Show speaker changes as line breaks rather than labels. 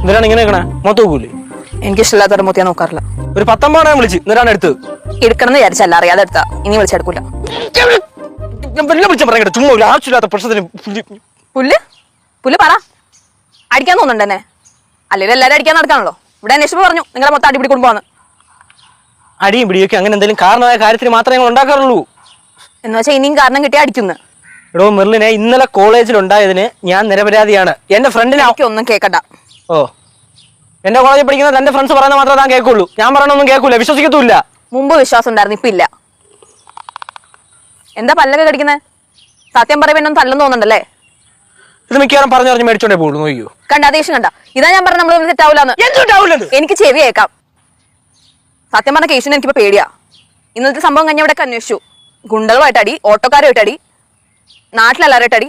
എന്തിനാണ് ഇങ്ങനെ നിൽക്കണേ മൊത്തം നോക്കൂലേ?
എനിക്ക് ഇഷ്ടമില്ലാത്തൊരു മൊത്തം ഞാൻ നോക്കാറില്ല.
ഒരു പത്തമ്പാണ് ഞാൻ വിളിച്ച്. എന്നിട്ടാണ് എടുത്തത്
എടുക്കണം എന്ന് വിചാരിച്ചല്ല അറിയാതെ എടുത്താ. ഇനി വിളിച്ചെടുക്കൂല
ഞാൻ വെള്ളം വിളിച്ച പറയട്ടെ ചുമ്മാ ഒരു ആവശ്യമില്ലാത്ത പ്രശ്നത്തിന് പുല്ല്.
പുല്ല്? പറ. അടിക്കാൻ തോന്നുന്നുണ്ട് എന്നെ. അല്ലെങ്കിൽ എല്ലാരും അടിക്കാൻ നടക്കാണല്ലോ. ഇവിടെ അന്വേഷിച്ചപ്പോ പറഞ്ഞു നിങ്ങളെ മൊത്തം അടിപിടി കുടുംബമാണ്
അടിയും പിടിയൊക്കെ അങ്ങനെ എന്തെങ്കിലും കാരണമായ കാര്യത്തിന് മാത്രമേ ഞങ്ങൾ ഉണ്ടാക്കാറുള്ളൂ.
എന്ന് വെച്ചാൽ ഇനിയും കാരണം കിട്ടിയാ അടിക്കുന്നു.
എടോ മെർലിനെ ഇന്നലെ കോളേജിൽ ഉണ്ടായതിന് ഞാൻ നിരപരാധിയാണ്. എന്റെ ഫ്രണ്ടിനെ
ഒന്നും കേക്കണ്ട.
ഓ. എന്റെ കോളേജിൽ പഠിക്കുന്ന തന്റെ ഫ്രണ്ട്സ് പറയുന്നത് മാത്രമേ താൻ കേൾക്കുള്ളൂ. ഞാൻ പറയണൊന്നും കേൾക്കൂല വിശ്വസിക്കത്തൂല്ല
മുമ്പ് വിശ്വാസം ഉണ്ടായിരുന്നു ഇപ്പൊ ഇല്ല. എന്താ പല്ലൊക്കെ കടിക്കുന്നത് സത്യം പറയുമ്പോ എന്നൊന്നും തല്ലെന്ന് തോന്നുന്നുണ്ടല്ലേ
ഇത് മിക്കവാറും പറഞ്ഞു പറഞ്ഞ് മേടിച്ചോണ്ടേ പോകുള്ളൂ നോക്കിയോ
കണ്ട ദേഷ്യം കണ്ട. ഇതാ ഞാൻ പറഞ്ഞ നമ്മൾ
എന്തുണ്ടാവില്ലത്
എനിക്ക് ചെവി കേൾക്കാം. സത്യം പറഞ്ഞ കേസിന് എനിക്കിപ്പോ പേടിയാ. ഇന്നത്തെ സംഭവം കഴിഞ്ഞ ഇവിടെ അന്വേഷിച്ചു. ഗുണ്ടകളുമായിട്ട് അടി ഓട്ടോക്കാരുമായിട്ട് അടി നാട്ടിലെല്ലാവരുമായിട്ട് അടി